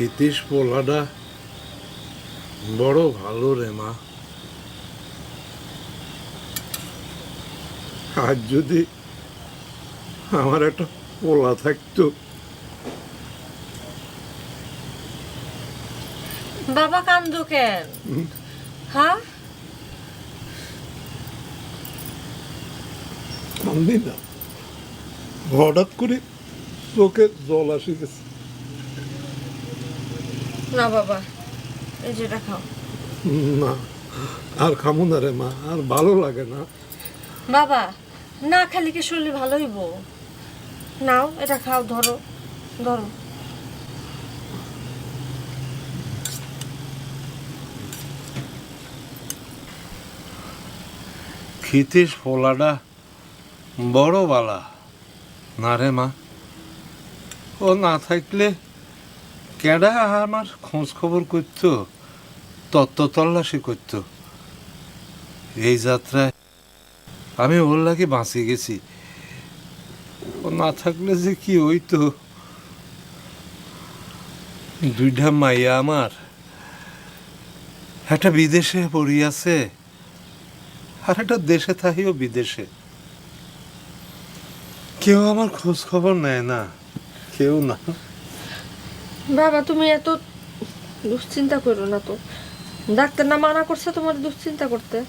ক্ষিতীশ পোলাটা বড় ভালো রে মা। আর যদি আমার একটা পোলা থাকতো? বাবা কান্দো কেন? হ্যাঁ? কান্দি না। হঠাৎ করে চোখে জল আসি গেছে না বাবা এই যেটা খাও। না আর খামু না রে মা আর ভালো লাগে না। বাবা না খালি কি শরীর ভালো হইব? নাও এটা খাও ধরো ধরো। ক্ষিতীশ পোলাটা বড় বালা না রে মা ও না থাকলে কেডা আমার খোঁজ খবর করতো? তত্ত্ব তল্লাশি করতো। এই যাত্রায় আমি ওর লাগে বাঁচি গেছি। ও না থাকলে যে কি হইতো? দুইটা মাইয়া আমার। একটা বিদেশে পড়িয়াছে আর একটা দেশে থাকিও বিদেশে। কেউ আমার খোঁজ খবর নেয় না, কেউ না। বাবা তুমি এত দুশ্চিন্তা করো না তো। ডাক্তার না মানা করছে তোমার দুশ্চিন্তা করতে?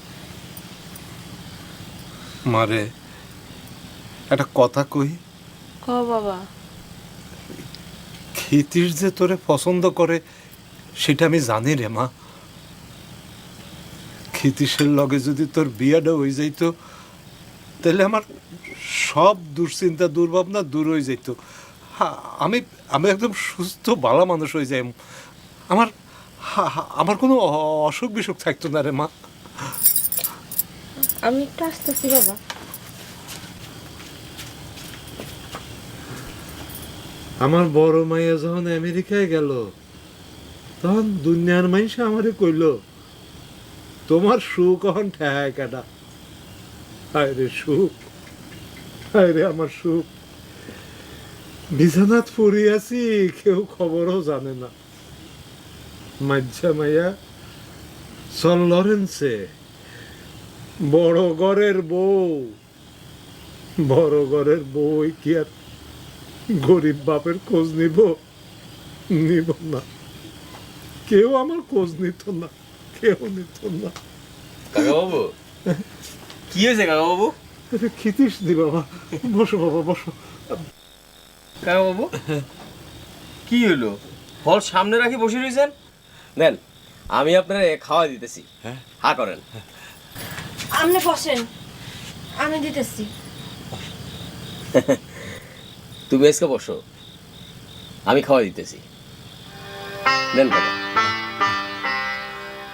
মারে একটা কথা কই? ক বাবা। ক্ষিতির যে তোরে পছন্দ করে সেটা আমি জানি রে মা। ক্ষিতীশের লগে যদি তোর বিয়াটা হয়ে যাইতো তাহলে আমার সব দুশ্চিন্তা দুর্ভাবনা দূর হয়ে যেত আমি আমি একদম সুস্থ বালা মানুষ হয়ে যাই। আমার আমার কোনো অসুখ বিসুখ থাকতো না রে মা। আমি একটু আসতেছি বাবা। আমার বড় মাইয়া যখন আমেরিকায় গেল তখন দুনিয়ার মাইসে আমারে কইল তোমার সুখ এখন ঠেহায় কাটা। হায় রে সুখ হায় রে আমার সুখ। বিছানাত পড়ি আছি কেউ খবরও জানে না। মাঝা মাইয়া সন লরেন্সে বড় ঘরের বউ। বড় ঘরের বউ কি আর গরিব বাপের খোঁজ নিব? নিব না। কেউ আমার খোঁজ নিত না কেউ নিত না। কাকাবাবু কি হয়েছে কাকাবাবু? খিতিস দি বাবা বসো বাবা বসো। কাকাবাবু কি হলো ফল সামনে রাখি বসে রয়েছেন দেন আমি আপনার খাওয়া দিতেছি। হা করেন। আপনি বসেন আমি দিতেছি। তুমি আজকে বসো আমি খাওয়া দিতেছি। দেন কাকা